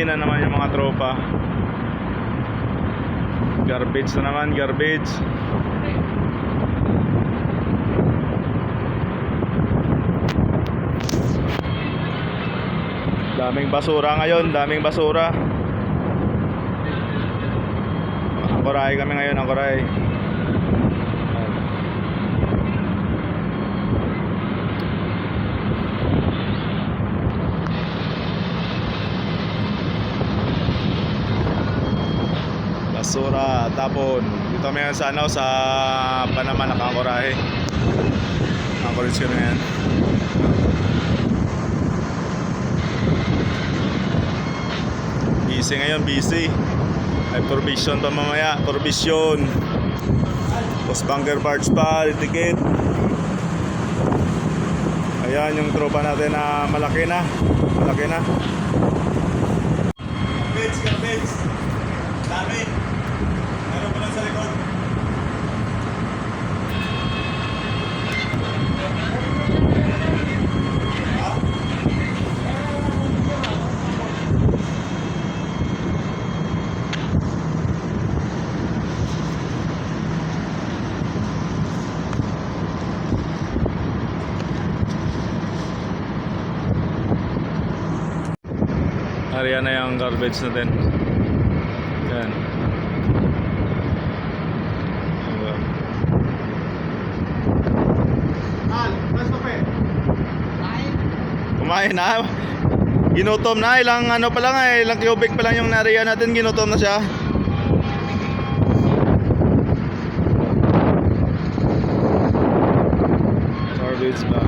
Busy na naman yung mga tropa. Garbage na naman, garbage. Daming basura ngayon, daming basura. Angkoray kami ngayon, angkoray. Basura, tapon. Dito kami sa ano, sa Panama nakangkorahe. Anchorage kami ngayon. Busy ngayon, busy. May provision pa mamaya, provision. Post bunker parts pa, ticket. Ayan yung tropa natin na malaki na. Malaki na. Garbage, garbage. Ariyan na yung garbage natin. Yan. Eh. Kumain na. Ginutom na. Ilang ano pa lang eh. Ilang cubic pa lang yung nariyan natin. Ginutom na siya. Garbage ba?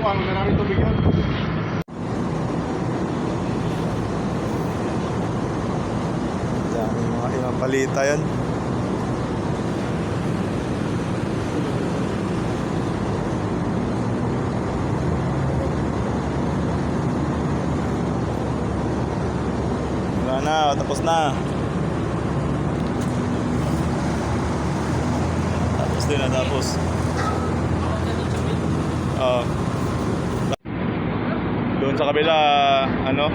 Ano, maraming tubig yun. Dami mga ilang palita yan. Wala na, tapos na. Tapos din na, tapos. Doon sa kabila, ano,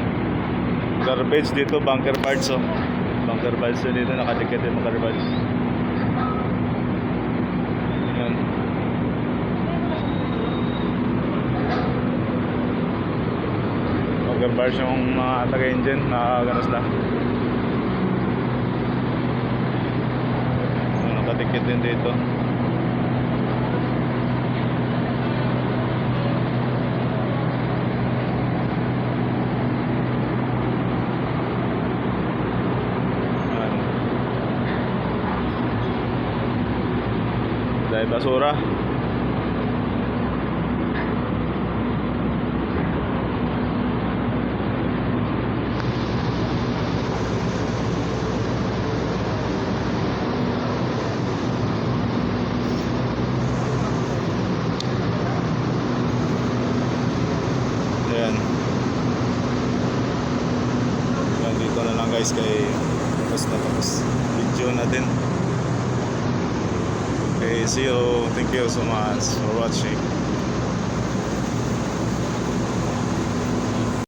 garbage dito, bunker parts oh. Bunker parts yun dito, nakadikit yung bunker parts. Yan. Bunker parts yung mga taga-engine, nakaganos na. Yan, Nakadikit din dito. Yan. Dahil basura. Ayan. Yan, dito na lang guys kay tapos na tapos video natin. See you. Thank you so much for watching.